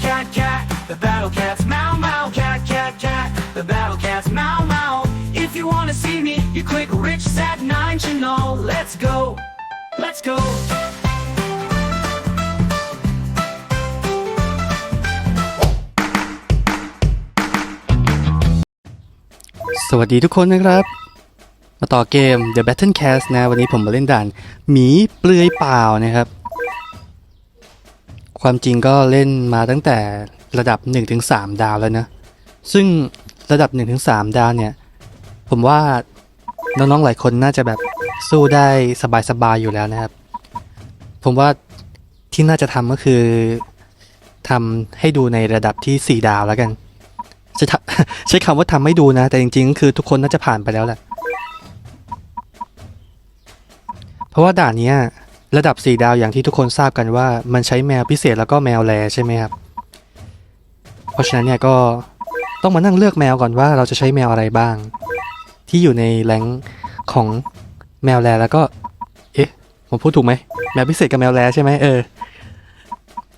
cat, cat, cat. The battle cat's meow, meow, cat, cat, cat. The battle cat's meow, meow. If you wanna see me, you click Rich Sat 9 channel. Let's go. Let's go. สวัสดีทุกคนนะครับ มาต่อเกม The Battle Cast นะ วันนี้ผมมาเล่นด่านหมีเปลือยเปล่านะครับ ความจริงก็เล่นมาตั้งแต่ระดับ 1-3 ดาวแล้วนะ ซึ่งระดับ 1-3 ดาวเนี่ย ผมว่าน้องๆหลายคนน่าจะแบบสู้ได้สบายๆอยู่แล้วนะครับ ผมว่าที่น่าจะทำก็คือทำให้ดูในระดับที่ 4 ดาวแล้วกันใช้ทำใช้คำว่าทำไม่ดูนะ แต่จริงๆ คือทุกคนน่าจะผ่านไปแล้วแหละ เพราะว่าด่านเนี้ย ระดับ 4 ดาวอย่างที่ทุกคนทราบกันว่ามันใช้แมวพิเศษแล้วก็แมวแลใช่ไหมครับ เพราะฉะนั้นเนี่ยก็ต้องมานั่งเลือกแมวก่อนว่าเราจะใช้แมวอะไรบ้าง ที่อยู่ในแรงของแมวแลแล้วก็ เอ๊ะ ผมพูดถูกไหมแมวพิเศษกับแมวแลใช่ไหมเออ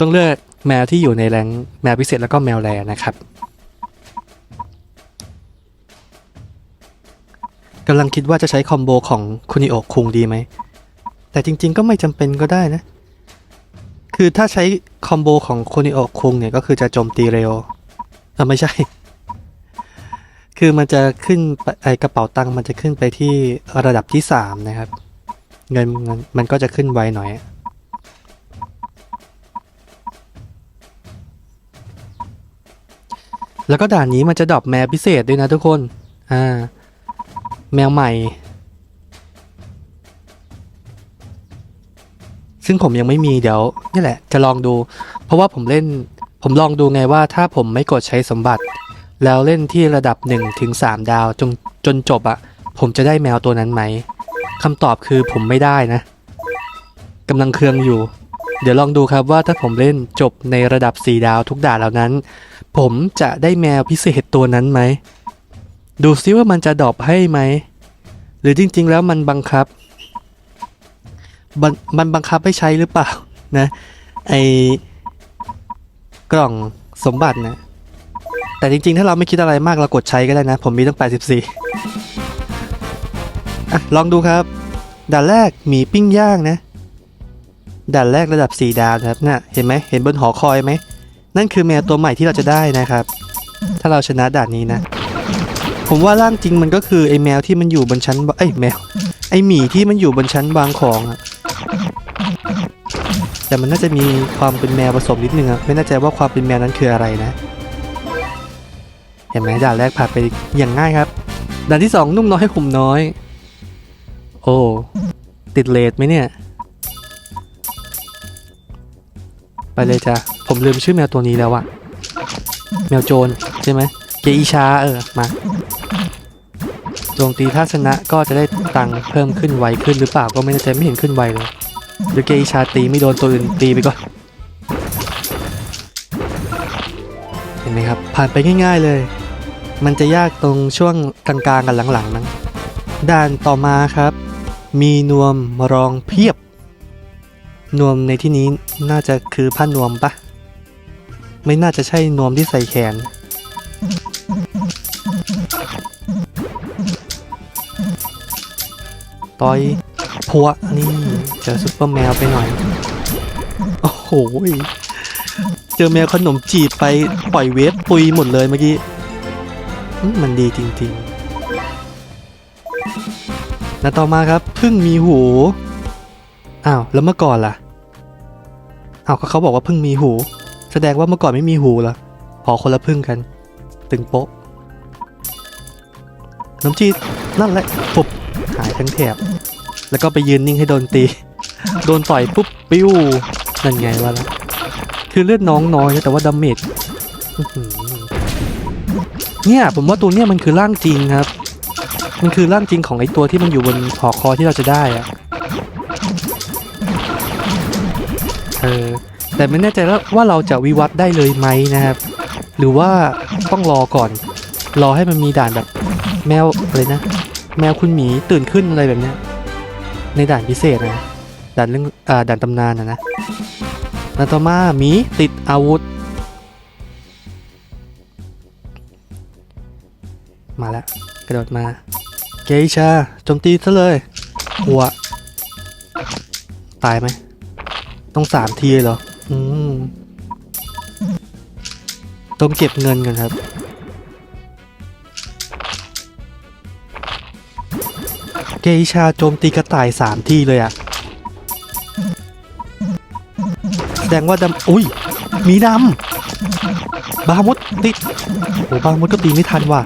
ต้องเลือกแมวที่อยู่ในแรงแมวพิเศษแล้วก็แมวแลนะครับกำลังคิดว่าจะใช้คอมโบของคุนิโอคุงดีไหม แต่จริง ๆ ก็ไม่จำเป็นก็ได้นะ คือถ้าใช้คอมโบของคุนิโอคุงเนี่ยก็คือจะโจมตีเร็วเออไม่ใช่ คือมันจะขึ้นไอกระเป๋าตังค์มันจะขึ้นไปที่ระดับที่สามนะครับ เงินมันมันก็จะขึ้นไวหน่อยแล้วก็ด่านนี้มันจะดรอปแมวพิเศษด้วยนะทุกคน อ่า แมวใหม่ ซึ่งผมยังไม่มีเดี๋ยวนี่แหละจะลองดู เพราะว่าผมเล่น ผมลองดูไงว่าถ้าผมไม่กดใช้สมบัติ แล้วเล่นที่ระดับ1ถึง3ดาวจนจนจบอะผมจะได้แมวตัวนั้นไหมคำตอบคือผมไม่ได้นะกำลังเคืองอยู่ เดี๋ยวลองดูครับว่าถ้าผมเล่นจบในระดับ 4 ดาวทุกด่านเหล่านั้น ผมจะได้แมวพิเศษตัวนั้นไหม ดูซิว่ามันจะดรอปให้ไหม หรือจริงๆ แล้วมันบังคับ มันบังคับให้ใช้หรือเปล่านะไอกล่องสมบัตินะแต่จริงๆ ถ้าเราไม่คิดอะไรมากเรากดใช้ก็ได้นะ ผมมีตั้ง 84อะลองดูครับด่านแรกหมีปิ้งย่างนะด่านแรกระดับ 4 ดาวนะครับน่ะเห็นไหมเห็นบนหอคอยไหมนั่นคือแมวตัวใหม่ที่เราจะได้นะครับ ถ้าเราชนะด่านนี้นะ ผมว่าร่างจริงมันก็คือไอแมวที่มันอยู่บนชั้นวเอ้ยแมวไอหมีที่มันอยู่บนชั้นวางของอะ แต่มันน่าจะมีความเป็นแมวผสมนิดนึงอะไม่แน่ใจว่าความเป็นแมวนั้นคืออะไรนะ เห็นไหมด่านแรกผ่านไปอย่างง่ายครับ ด่านที่สองนุ่มน้อยให้ขุมน้อย โอ้ติดเลทไหมเนี่ย ไปเลยจ้ะ ผมลืมชื่อแมวตัวนี้แล้วอะแมวโจรใช่ไหมเกอิชาเออมาโจมตีถ้าชนะก็จะได้ตังค์เพิ่มขึ้นไวขึ้นหรือเปล่าก็ไม่แน่ใจไม่เห็นขึ้นไวเลย หรือเกอิชาตีไม่โดนตัวอื่นตีไปก่อน เห็นไหมครับ ผ่านไปง่าย ๆเลย มันจะยากตรงช่วงกลางๆกันหลังๆนั้นด่านต่อมาครับ มีนวมรองเพียบ นวมในที่นี้น่าจะคือผ้านวมปะไม่น่าจะใช่นวมที่ใส่แขน ต่อย พัวนี่เจอซุปเปอร์แมวไปหน่อย โอ้โห เจอแมวขนมจีบไปปล่อยเวฟปุยหมดเลยเมื่อกี้ มันดีจริงๆแล้วต่อมาครับพึ่งมีหู อ้าว แล้วเมื่อก่อนล่ะ อ้าวเขาบอกว่าพึ่งมีหู แสดงว่าเมื่อก่อนไม่มีหูเหรอพอคนละพึ่งกัน ตึงโป๊ะน้ำจีนั่นแหละปุบหายทั้งแถบ แล้วก็ไปยืนนิ่งให้โดนตี โดนต่อยปุ๊บปิ้วนั่นไงวะละคือเลือดน้องน้อยนะแต่ว่าดาเมจเนี่ยผมว่าตัวเนี้ยมันคือร่างจริงครับ มันคือร่างจริงของไอตัวที่มันอยู่บนหอคอที่เราจะได้อะเออแต่ไม่แน่ใจว่าเราจะวิวัฒได้เลยไหมนะครับ หรือว่าต้องรอก่อน รอให้มันมีด่านแบบแมวอะไรนะ แมวคุณหมีตื่นขึ้นอะไรแบบเนี้ย ในด่านพิเศษนะด่านเรื่องอ่าด่านตำนานนะนะนาตมามีติดอาวุธ มาแล้วกระโดดมา เกชาโจมตีซะเลย หัว ตายไหม ต้องสามทีเหรอ อืมต้องเก็บเงินกันครับ เกอิชาโจมตีกระต่ายสามทีเลยอะแสดงว่าดำอุ้ย มีดำบาฮามุดติดโอ้บาฮามุดก็ตีไม่ทันว่ะ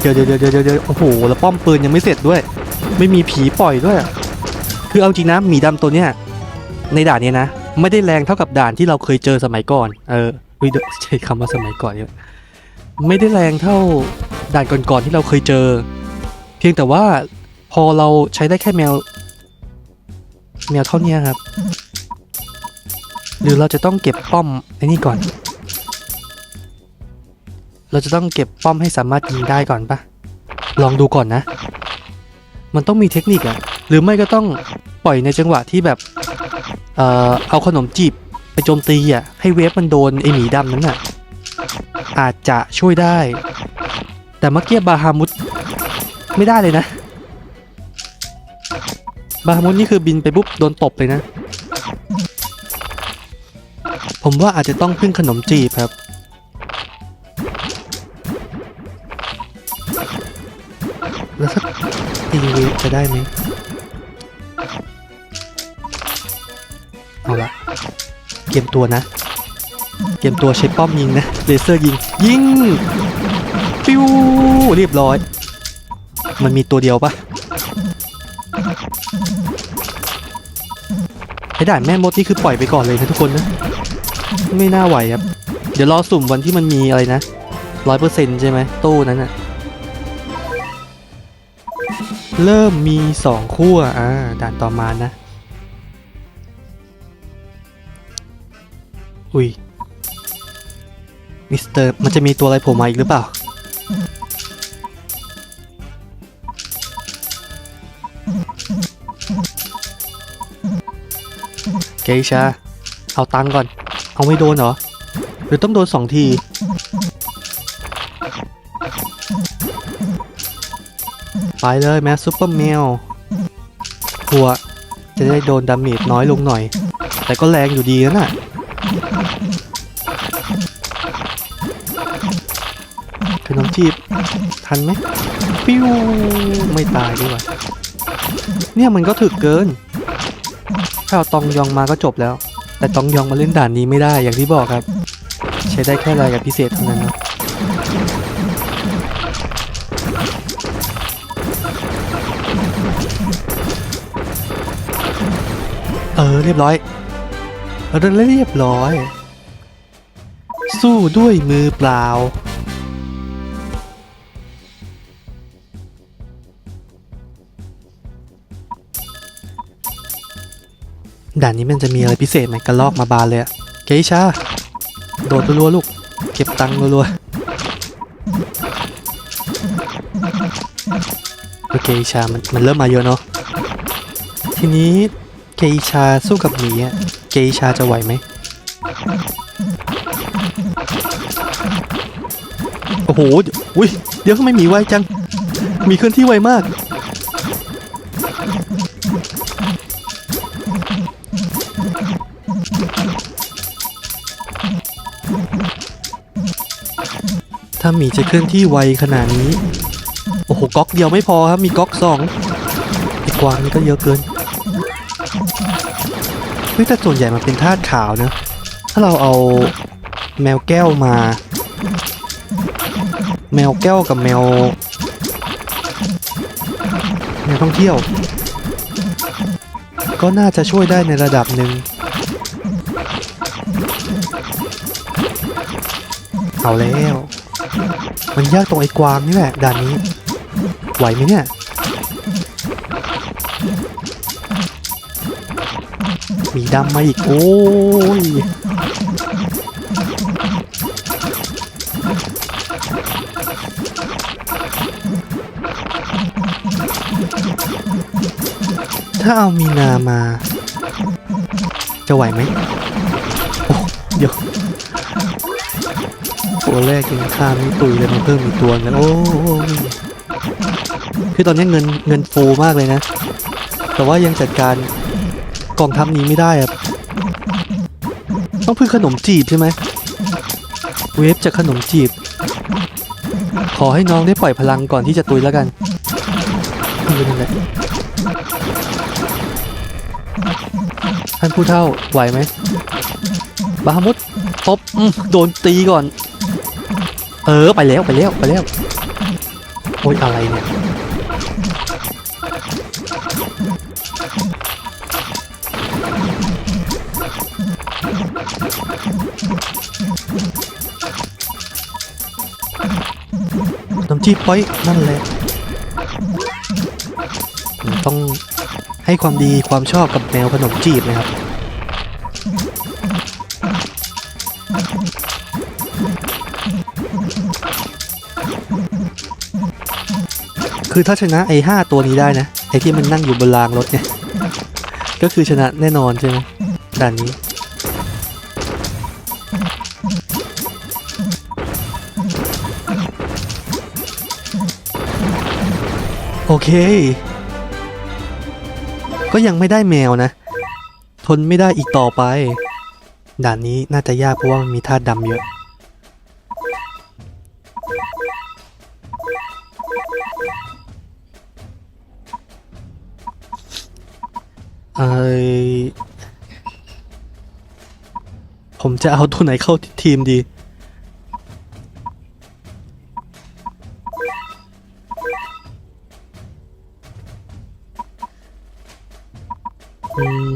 เดี๋ยวเดี๋ยวเดี๋ยวเดี๋ยวเดี๋ยวโอ้โห แล้วป้อมปืนยังไม่เสร็จด้วย ไม่มีผีปล่อยด้วย คือเอาจริงนะหมีดำตัวเนี้ย ในด่านเนี้ยนะ ไม่ได้แรงเท่ากับด่านที่เราเคยเจอสมัยก่อน เอออุ๊ยเดี๋ยวใช้คำว่าสมัยก่อนเนี่ยไม่ได้แรงเท่า ด่านก่อนๆที่เราเคยเจอ เพียงแต่ว่าพอเราใช้ได้แค่แมว แมวเท่านี้ครับ หรือเราจะต้องเก็บป้อมไอ้นี่ก่อน เราจะต้องเก็บป้อมให้สามารถยิงได้ก่อนปะลองดูก่อนนะ มันต้องมีเทคนิคอะหรือไม่ก็ต้องปล่อยในจังหวะที่แบบเอ่อเอาขนมจีบไปโจมตีอะให้เวฟมันโดนไอหมีดำนั้นอะอาจจะช่วยได้ แต่เมื่อกี้บาฮามุดไม่ได้เลยนะ บาฮามุดนี่คือบินไปปุ๊บโดนตบเลยนะ ผมว่าอาจจะต้องพึ่งขนมจีบครับ แล้วถ้าตีวฟจะได้ไหมเอาละเกมตัวนะ เกมตัวใช้ป้อมยิงนะเลเซอร์ยิง ยิง ปิ้วเรียบร้อย มันมีตัวเดียวปะไอ้ด่านแม่มดนี่คือปล่อยไปก่อนเลยนะทุกคนนะ ไม่น่าไหวครับ เดี๋ยวรอสุ่มวันที่มันมีอะไรนะร้อยเปอร์เซ็นต์ใช่ไหมตู้นั้นอะเริ่มมีสองขั้วอ่าด่านต่อมานะ อุ้ยมิสเตอร์มันจะมีตัวอะไรโผล่มาอีกหรือเปล่า เกชาเอาตังก่อน เอาไม่โดนเหรอ หรือต้องโดนสองที ไปเลยแมสซูเปอร์เมลหัว จะได้โดนดาเมจน้อยลงหน่อย แต่ก็แรงอยู่ดีนะน่ะขนมจีบทันไหมปิ้วไม่ตายดีกว่าเนี่ยมันก็ถึกเกิน ถ้าเอาตองยองมาก็จบแล้ว แต่ตองยองมาเล่นด่านนี้ไม่ได้อย่างที่บอกครับ ใช้ได้แค่รายกับพิเศษเท่านั้นนะเออเรียบร้อยเออเรียบร้อย สู้ด้วยมือเปล่า ด่านนี้มันจะมีอะไรพิเศษไหมกระลอกมาบานเลยอะเกอิชาโดดรัวลูก เก็บตังค์รัวๆโอเคอิชามันมันเริ่มมาเยอะเนาะทีนี้เกอิชาสู้กับหมีอะเกอิชาจะไหวไหมโอ้โหเดี๋ยวอุ้ยเดี๋ยวทำไมหมีไวจังมีเคลื่อนที่ไวมาก ถ้าหมีจะเคลื่อนที่ไวขนาดนี้ โอ้โหก๊อกเดียวไม่พอครับ มีก๊อกสองไอ้กวางนี่ก็เยอะเกินเฮ้ยแต่ส่วนใหญ่มันเป็นธาตุขาวนะ ถ้าเราเอาแมวแก้วมา แมวแก้วกับแมว แมวท่องเที่ยว ก็น่าจะช่วยได้ในระดับหนึ่ง เอาแล้ว มันยากตรงไอ้กวางนี่แหละด่านนี้ ไหวไหมเนี่ย มีดำมาอีก โอ้ยถ้าเอามีนามา จะไหวไหมโอ้เดี๋ยว ตัวแรกยังฆ่าไม่ตุยเลยมาเพิ่มอีกตัวกันโอ้ยคือตอนนี้เงินเงินฟูมากเลยนะ แต่ว่ายังจัดการกองทัพนี้ไม่ได้อะต้องพึ่งขนมจีบใช่ไหมเวฟจากขนมจีบ ขอให้น้องได้ปล่อยพลังก่อนที่จะตุยแล้วกันคือนั่นแหละท่านผู้เท่าไหวไหมบาฮามุดตบอืมโดนตีก่อน เออไปแล้วไปแล้วไปแล้วโอ้ยอะไรเนี่ยน้ำจีบไว้นั่นแหละต้องให้ความดีความชอบกับแนวขนมจีบนะครับ คือถ้าชนะไอ้ห้าตัวนี้ได้นะ ไอ้ที่มันนั่งอยู่บนรางรถเนี่ย ก็คือชนะแน่นอนใช่ไหมด่านนี้ โอเค ก็ยังไม่ได้แมวนะ ทนไม่ได้อีกต่อไป ด่านนี้น่าจะยากเพราะว่ามันมีธาตุดำเยอะ เอผมจะเอาตัวไหนเข้าทีมดี อืม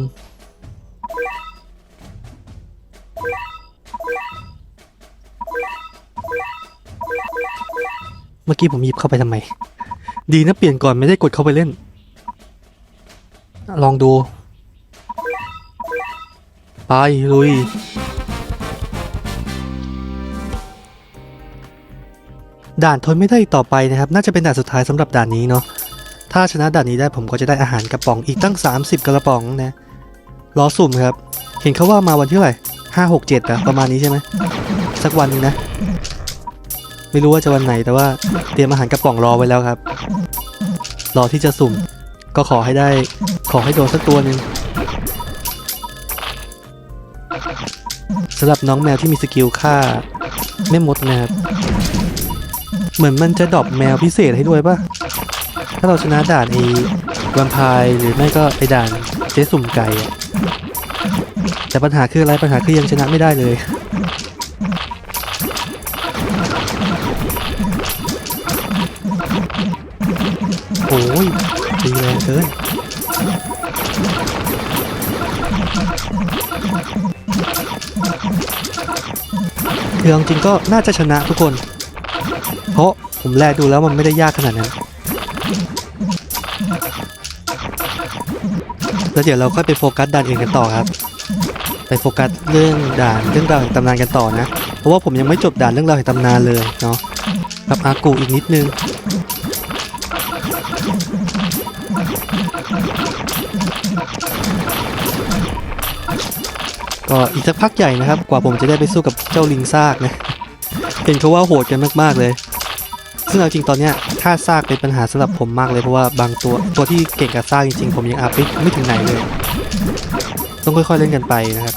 เมื่อกี้ผมหยิบเข้าไปทำไม ดีนะเปลี่ยนก่อนไม่ได้กดเข้าไปเล่น ลองดู ไป ลุย ด่านทนไม่ได้อีกต่อไปนะครับ น่าจะเป็นด่านสุดท้ายสำหรับด่านนี้เนาะถ้าชนะด่านนี้ได้ผมก็จะได้อาหารกระป๋องอีกตั้ง 30 กระป๋องนะรอสุ่มครับ เห็นเขาว่ามาวันที่เท่าไหร่ห้าหกเจ็ดอะประมาณนี้ใช่ไหมสักวันนึงนะ ไม่รู้ว่าจะวันไหนแต่ว่าเตรียมอาหารกระป๋องรอไว้แล้วครับ รอที่จะสุ่ม ก็ขอให้ได้ ขอให้โดนสักตัวหนึ่งสำหรับน้องแมวที่มีสกิลฆ่าแม่มดนะครับเหมือนมันจะดรอปแมวพิเศษให้ด้วยป่ะถ้าเราชนะด่านไอ้วมไพร์หรือไม่ก็ไอ้ด่านเจ๊สุ่มไก่แต่ปัญหาคืออะไรปัญหาคือยังชนะไม่ได้เลย กินคือเอาจริงก็น่าจะชนะทุกคน เพราะผมแลดูแล้วมันไม่ได้ยากขนาดนั้น แล้วเดี๋ยวเราค่อยไปโฟกัสด่านอื่นกันต่อครับ ไปโฟกัสเรื่องด่านเรื่องราวแห่งตำนานกันต่อนะ เพราะว่าผมยังไม่จบด่านเรื่องราวแห่งตำนานเลยเนาะ กับอากูอีกนิดนึง ก็อีกสักพักใหญ่นะครับ กว่าผมจะได้ไปสู้กับเจ้าลิงซากนะเห็นเขาว่าโหดกันมากๆเลย ซึ่งเอาจริงตอนเนี้ยท่าซากเป็นปัญหาสำหรับผมมากเลยเพราะว่าบางตัวตัวที่เก่งกับซากจริงๆ ผมยังอาฟิกไม่ถึงไหนเลย ต้องค่อยๆเล่นกันไปนะครับ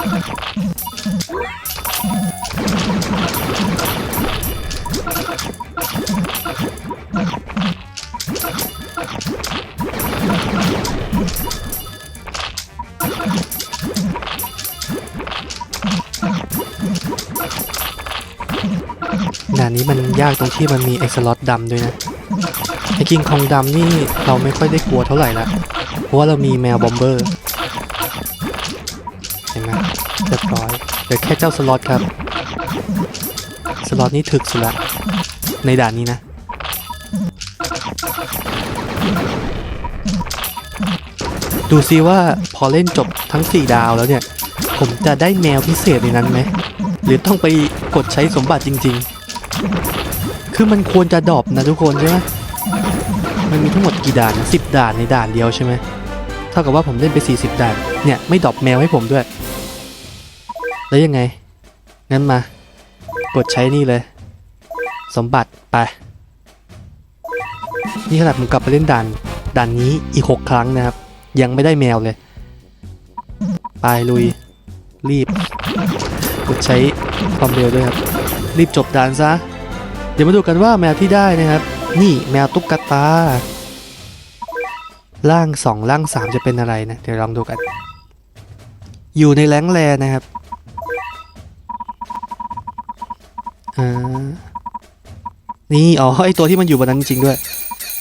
ยากตรงที่มันมีไอสล็อตดำด้วยนะไอกิงคองดำนี่เราไม่ค่อยได้กลัวเท่าไหร่ละเพราะว่าเรามีแมวบอมเบอร์เห็นไหมเรียบร้อยเหลือแค่เจ้าสล็อตครับ สล็อตนี่ถึกสุดละในด่านนี้นะ ดูซิว่าพอเล่นจบทั้ง 4 ดาวแล้วเนี่ย ผมจะได้แมวพิเศษในนั้นไหม หรือต้องไปกดใช้สมบัติจริง ๆ คือมันควรจะดรอปนะทุกคนใช่ไหมมันมีทั้งหมดกี่ด่านนะสิบด่านในด่านเดียวใช่ไหมเท่ากับว่าผมเล่นไป 40 ด่าน เนี่ย ไม่ดรอปแมวให้ผมด้วย แล้วยังไง งั้นมา กดใช้นี่เลย สมบัติไป นี่ขนาดผมกลับไปเล่นด่านด่านนี้อีกหกครั้งนะครับ ยังไม่ได้แมวเลย ไปลุย รีบ กดใช้ความเร็วด้วยครับ รีบจบด่านซะ เดี๋ยวมาดูกันว่าแมวที่ได้นะครับ นี่แมวตุ๊กตาร่างสองร่างสามจะเป็นอะไรนะ เดี๋ยวลองดูกัน อยู่ในแรงแรนะครับอ่านี่ อ๋อไอตัวที่มันอยู่บนนั้นจริงด้วย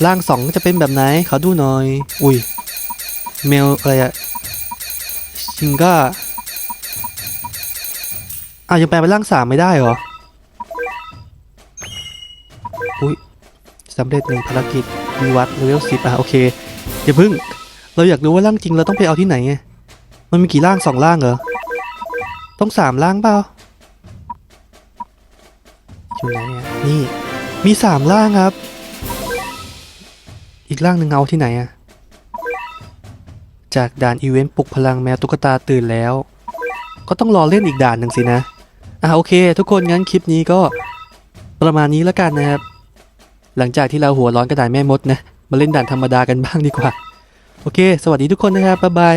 ร่างสองจะเป็นแบบไหนขอดูหน่อย อุ้ยแมวอะไรอะชิงก้าอะยังแปลเป็นร่างสามไม่ได้เหรอำเร็จหนึ่งภารกิจมีวัดเลเวลสิบอะโอเคอย่าพึ่ง เราอยากรู้ว่าร่างจริงเราต้องไปเอาที่ไหนไงมันมีกี่ร่างสองร่างเหรอ ต้องสามร่างเปล่าอยู่ไหนอะนี่มีสามร่างครับ อีกร่างหนึ่งเอาที่ไหนอะจากด่านอีเวนต์ปลุกพลังแมวตุ๊กตาตื่นแล้ว ก็ต้องรอเล่นอีกด่านหนึ่งสินะ อะโอเค ทุกคนงั้นคลิปนี้ก็ประมาณนี้แล้วกันนะครับ หลังจากที่เราหัวร้อนกระดานแม่มดนะ มาเล่นด่านธรรมดากันบ้างดีกว่า โอเค สวัสดีทุกคนนะครับ บ๊ายบาย